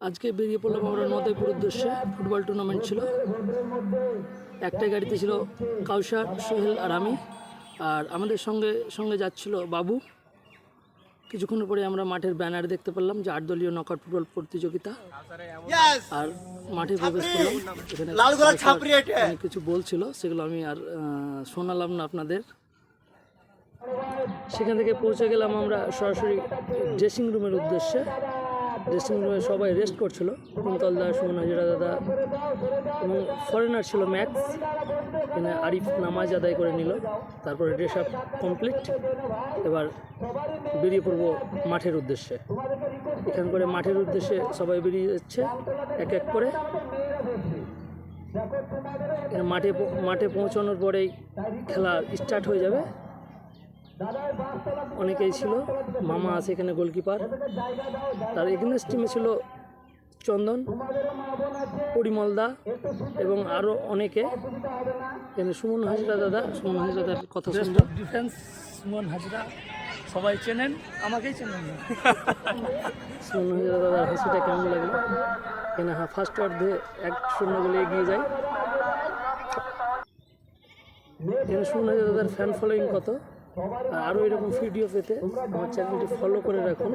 আজকে বেরিয়ে পড়লাম আমরা নদয়পুর উদ্দেশ্যে। ফুটবল টুর্নামেন্ট ছিল। একটাই গাড়িতে ছিল কাউসার সোহেল আর আমি। আর আমাদের সঙ্গে সঙ্গে যাচ্ছিল বাবু। কিছুক্ষণ পরে আমরা মাঠের ব্যানার দেখতে পেলাম যে আট দলীয় নকআউট ফুটবল প্রতিযোগিতা আর মাঠে প্রবেশ করলাম। এখানে কিছু বলছিল সেগুলো আমি আর শোনালাম না আপনাদের। সেখান থেকে পৌঁছে গেলাম আমরা সরাসরি ড্রেসিং রুমের উদ্দেশ্যে। ড্রেসিং রুমে সবাই রেস্ট করছিল। কুন্তল দাস সুমন হাজিরা দাদা এবং ফরেনার ছিল ম্যাক্স এখানে আরিফ নামাজ আদায় করে নিল। তারপরে ড্রেস আপ কমপ্লিট এবার বেরিয়ে পড়ব মাঠের উদ্দেশ্যে। এখান করে মাঠের উদ্দেশ্যে সবাই বেরিয়ে যাচ্ছে, এক এক করে। মাঠে মাঠে পৌঁছানোর পরেই খেলা স্টার্ট হয়ে যাবে। অনেকেই ছিল। মামা আছে এখানে গোলকিপার। তার এখানে টিমে ছিল চন্দন পরিমলদা এবং আরও অনেকে। এখানে সুমন হাজরা দাদা সুমন হাজরা দাদার কথা শুনব ডিফেন্স সুমন হাজরা। সবাই চেনেন আমাকেই চেনেন। না সুমন হাজরা দাদার হাসিটা কেমন লাগল? এখানে হ্যাঁ ফার্স্ট অর্ধে এক শূন্য বলে এগিয়ে যায়। এখানে সুমন হাজরা দাদার ফ্যান ফলোয়িং কত? আরও এরকম ভিডিও পেতে আমার চ্যানেলটি ফলো করে রাখুন।